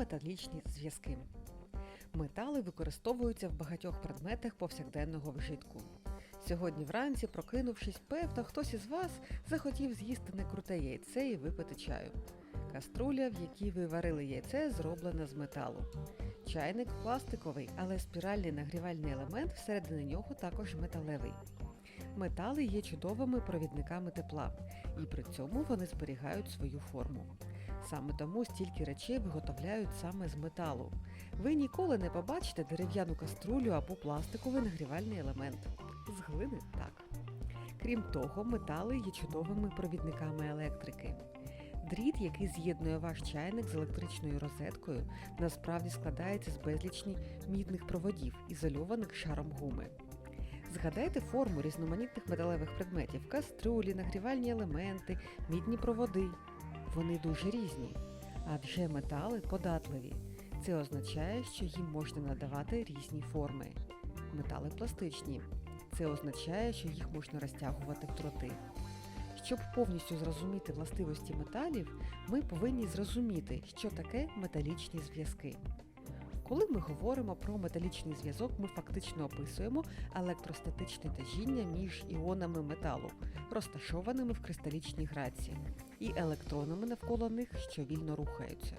металічні зв'язки. Метали використовуються в багатьох предметах повсякденного вжитку. Сьогодні вранці, прокинувшись, певно, хтось із вас захотів з'їсти некруте яйце і випити чаю. Каструля, в якій ви варили яйце, зроблена з металу. Чайник пластиковий, але спіральний нагрівальний елемент всередині нього також металевий. Метали є чудовими провідниками тепла, і при цьому вони зберігають свою форму. Саме тому стільки речей виготовляють саме з металу. Ви ніколи не побачите дерев'яну каструлю або пластиковий нагрівальний елемент. З глини так. Крім того, метали є чудовими провідниками електрики. Дріт, який з'єднує ваш чайник з електричною розеткою, насправді складається з безлічні мідних проводів, ізольованих шаром гуми. Згадайте форму різноманітних металевих предметів: каструлі, нагрівальні елементи, мідні проводи. Вони дуже різні, адже метали податливі. Це означає, що їм можна надавати різні форми. Метали пластичні. Це означає, що їх можна розтягувати в дроти. Щоб повністю зрозуміти властивості металів, ми повинні зрозуміти, що таке металічні зв'язки. Коли ми говоримо про металічний зв'язок, ми фактично описуємо електростатичне тяжіння між іонами металу, розташованими в кристалічній граці, і електронами навколо них, що вільно рухаються.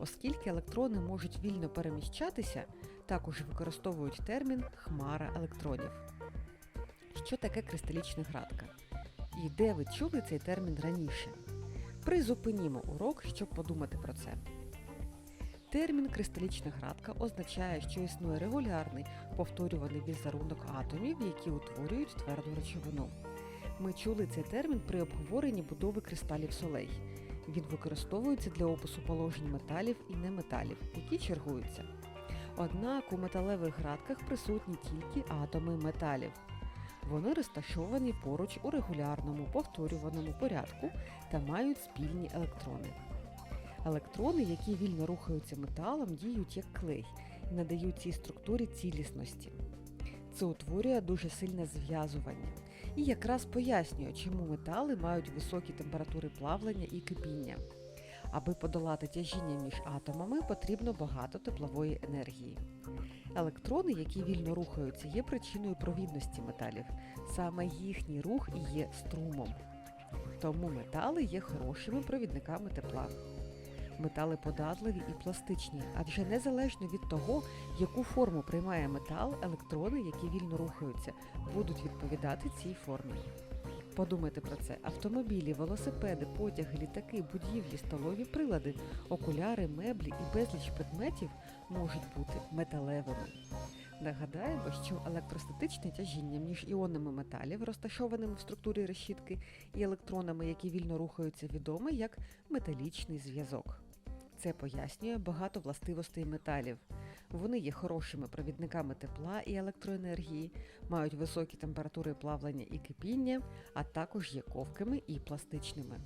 Оскільки електрони можуть вільно переміщатися, також використовують термін хмара електронів. Що таке кристалічна градка? І де ви чули цей термін раніше? Призупинімо урок, щоб подумати про це. Термін кристалічна градка означає, що існує регулярний повторюваний візерунок атомів, які утворюють тверду речовину. Ми чули цей термін при обговоренні будови кристалів солей. Він використовується для опису положень металів і неметалів, які чергуються. Однак у металевих градках присутні тільки атоми металів. Вони розташовані поруч у регулярному повторюваному порядку та мають спільні електрони. Електрони, які вільно рухаються металом, діють як клей і надають цій структурі цілісності. Це утворює дуже сильне зв'язування і якраз пояснює, чому метали мають високі температури плавлення і кипіння. Аби подолати тяжіння між атомами, потрібно багато теплової енергії. Електрони, які вільно рухаються, є причиною провідності металів. Саме їхній рух і є струмом. Тому метали є хорошими провідниками тепла. Метали податливі і пластичні, адже незалежно від того, яку форму приймає метал, електрони, які вільно рухаються, будуть відповідати цій формі. Подумайте про це: автомобілі, велосипеди, потяги, літаки, будівлі, столові прилади, окуляри, меблі і безліч предметів можуть бути металевими. Нагадаємо, що електростатичне тяжіння між іонами металів, розташованими в структурі решітки, і електронами, які вільно рухаються, відоме як металічний зв'язок. Це пояснює багато властивостей металів. Вони є хорошими провідниками тепла і електроенергії, мають високі температури плавлення і кипіння, а також є ковкими і пластичними.